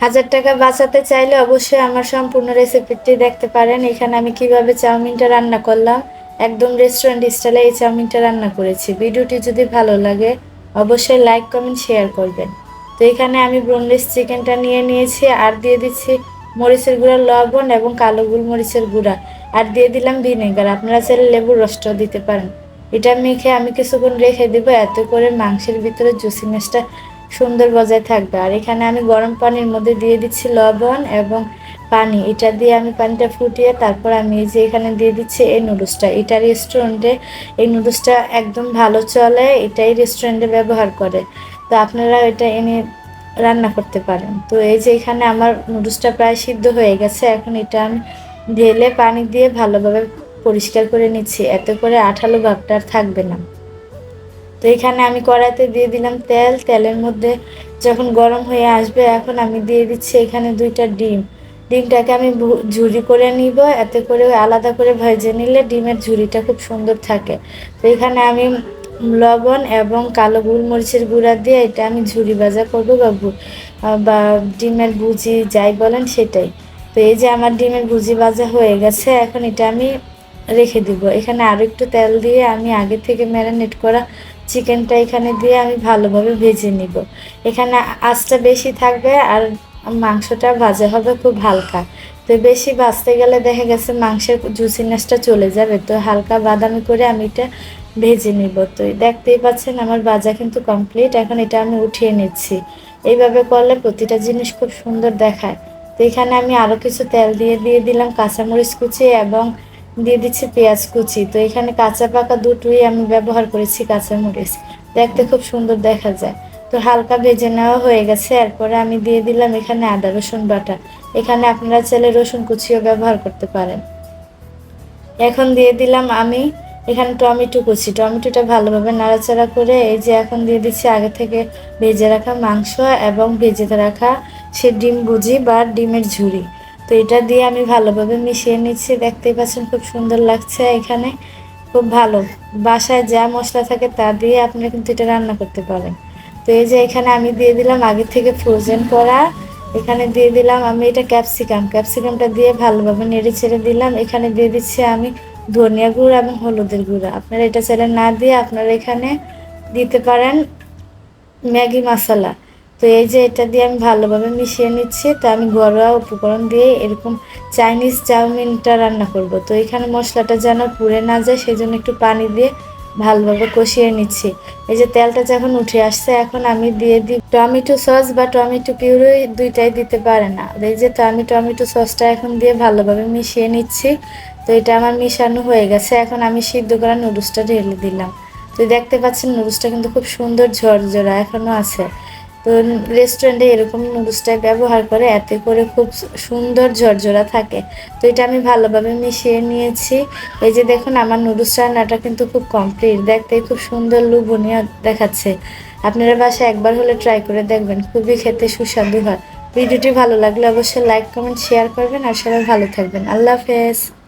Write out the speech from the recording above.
হাজার টাকা বাঁচাতে চাইলে অবশ্যই আমার সম্পূর্ণ রেসিপিটি দেখতে পারেন। এখানে আমি কীভাবে চাউমিনটা রান্না করলাম। একদম রেস্টুরেন্ট স্টাইলে এই চাউমিনটা রান্না করেছি। ভিডিওটি যদি ভালো লাগে, অবশ্যই লাইক কমেন্ট শেয়ার করবেন। তো এখানে আমি ব্রোনলেস চিকেনটা নিয়ে নিয়েছি। আর দিয়ে দিচ্ছি মরিচের গুঁড়া, লবণ এবং কালো গোলমরিচের গুঁড়া। আর দিয়ে দিলাম ভিনেগার আপনারা চাইলে লেবুর রসটাও দিতে পারেন। এটা মেখে আমি কিছুক্ষণ রেখে দেবো। এত করে মাংসের ভিতরে জুসিনেসটা সুন্দর বজায় থাকবে। আর এখানে আমি গরম পানির মধ্যে দিয়ে দিচ্ছি লবণ এবং পানি। এটা দিয়ে আমি পানিটা ফুটিয়ে তারপর আমি এই যে এখানে দিয়ে দিচ্ছি এই নুডলসটা। এটা রেস্টুরেন্টে এই নুডলসটা একদম ভালো চলে, এটাই রেস্টুরেন্টে ব্যবহার করে। তো আপনারা এটা এনে রান্না করতে পারেন। তো এই যে এখানে আমার নুডলসটা প্রায় সিদ্ধ হয়ে গেছে। এখন এটা আমি ঢেলে পানি দিয়ে ভালোভাবে পরিষ্কার করে নিচ্ছি। এত করে আঠালো ভাবটা আর থাকবে না। তো এখানে আমি কড়াইতে দিয়ে দিলাম তেল। তেলের মধ্যে যখন গরম হয়ে আসবে, এখন আমি দিয়ে দিচ্ছি এখানে দুইটা ডিম। ডিমটাকে আমি ঝুরি করে নিব, এতে করে আলাদা করে ভেজে নিলে ডিমের ঝুরিটা খুব সুন্দর থাকে। তো এখানে আমি লবণ এবং কালো গোলমরিচের গুঁড়া দিয়ে এটা আমি ঝুরি ভাজা করব বা বা ডিমের ভুজি যাই বলেন সেটাই। তো এই যে আমার ডিমের ভুজি ভাজা হয়ে গেছে, এখন এটা আমি রেখে দিব। এখানে আরও একটু তেল দিয়ে আমি আগে থেকে ম্যারিনেট করা চিকেনটা এখানে দিয়ে আমি ভালোভাবে ভেজে নিব। এখানে আঁচটা বেশি থাকবে আর মাংসটা ভাজা হবে খুব হালকা। তো বেশি ভাজতে গেলে দেখা গেছে মাংসের জুসিনেসটা চলে যাবে। তো হালকা বাদামি করে আমি এটা ভেজে নিব। তো দেখতেই পাচ্ছেন আমার ভাজা কিন্তু কমপ্লিট। এখন এটা আমি উঠিয়ে নিচ্ছি। এইভাবে করলে প্রতিটা জিনিস খুব সুন্দর দেখায়। তো এখানে আমি আরও কিছু তেল দিয়ে দিয়ে দিলাম, কাঁচামরিচ কুচি এবং দিয়ে দিচ্ছি পেঁয়াজ কুচি। তো এখানে কাঁচা পাকা দুটোই আমি ব্যবহার করেছি কাঁচামরিচ। দেখতে খুব সুন্দর দেখা যায়। তো হালকা ভেজে নেওয়া হয়ে গেছে। এরপরে আমি দিয়ে দিলাম এখানে আদা, রসুন বাটা। এখানে আপনারা চাইলে রসুন কুচিও ব্যবহার করতে পারেন। এখন দিয়ে দিলাম আমি এখানে টমেটো কুচি। টমেটোটা ভালোভাবে নাড়াচাড়া করে এই যে এখন দিয়ে দিচ্ছি আগে থেকে ভেজে রাখা মাংস এবং ভেজে রাখা সে ডিম ভুজি বা ডিমের ঝুড়ি তো এটা দিয়ে আমি ভালোভাবে মিশিয়ে নিচ্ছি। দেখতেই পাচ্ছেন খুব সুন্দর লাগছে এখানে। খুব ভালো। বাসায় যা মশলা থাকে তা দিয়ে আপনারা কিন্তু এটা রান্না করতে পারেন। তো এই যে এখানে আমি দিয়ে দিলাম আগে থেকে ফ্রোজেন করা। এখানে দিয়ে দিলাম আমি এটা ক্যাপসিকাম ক্যাপসিকামটা দিয়ে ভালোভাবে নেড়ে ছেড়ে দিলাম। এখানে দিয়ে দিচ্ছি আমি ধনিয়া গুঁড়ো এবং হলুদের গুঁড়ো। আপনারা এটা চাইলে না দিয়ে আপনারা এখানে দিতে পারেন ম্যাগি মশলা। তো এই যে এটা দিয়ে আমি ভালোভাবে মিশিয়ে নিচ্ছি, তো আমি ঘরোয়া উপকরণ দিয়ে এরকম চাইনিজ চাউমিনটা রান্না করব। তো এখানে মশলাটা যেন পুড়ে না যায় সেই জন্য একটু পানি দিয়ে ভালোভাবে কষিয়ে নিচ্ছি। এই যে তেলটা যখন উঠে আসছে, এখন আমি দিয়ে দিই টমেটো সস বা টমেটো পিউরি দুইটাই দিতে পারে না। এই যে তো আমি টমেটো সসটা এখন দিয়ে ভালোভাবে মিশিয়ে নিচ্ছি। তো এটা আমার মিশানো হয়ে গেছে, এখন আমি সিদ্ধ করা নুডলসটা ঢেলে দিলাম। তো দেখতে পাচ্ছেন নুডলসটা কিন্তু খুব সুন্দর ঝরঝরা এখনও আছে। তো রেস্টুরেন্টে এরকম নুডলসটাই ব্যবহার করে, এতে করে খুব সুন্দর ঝরঝরা থাকে। তো এটা আমি ভালোভাবে মিশিয়ে নিয়েছি। এই যে দেখুন, আমার নুডলস রান্নাটা কিন্তু খুব কমপ্লিট দেখতে খুব সুন্দর লুবনীয় দেখাচ্ছে। আপনারা বাসায় একবার হলে ট্রাই করে দেখবেন, খুবই খেতে সুস্বাদু হয়। ভিডিওটি ভালো লাগলে অবশ্যই লাইক কমেন্ট শেয়ার করবেন। আর সবাই ভালো থাকবেন। আল্লাহ হাফেজ।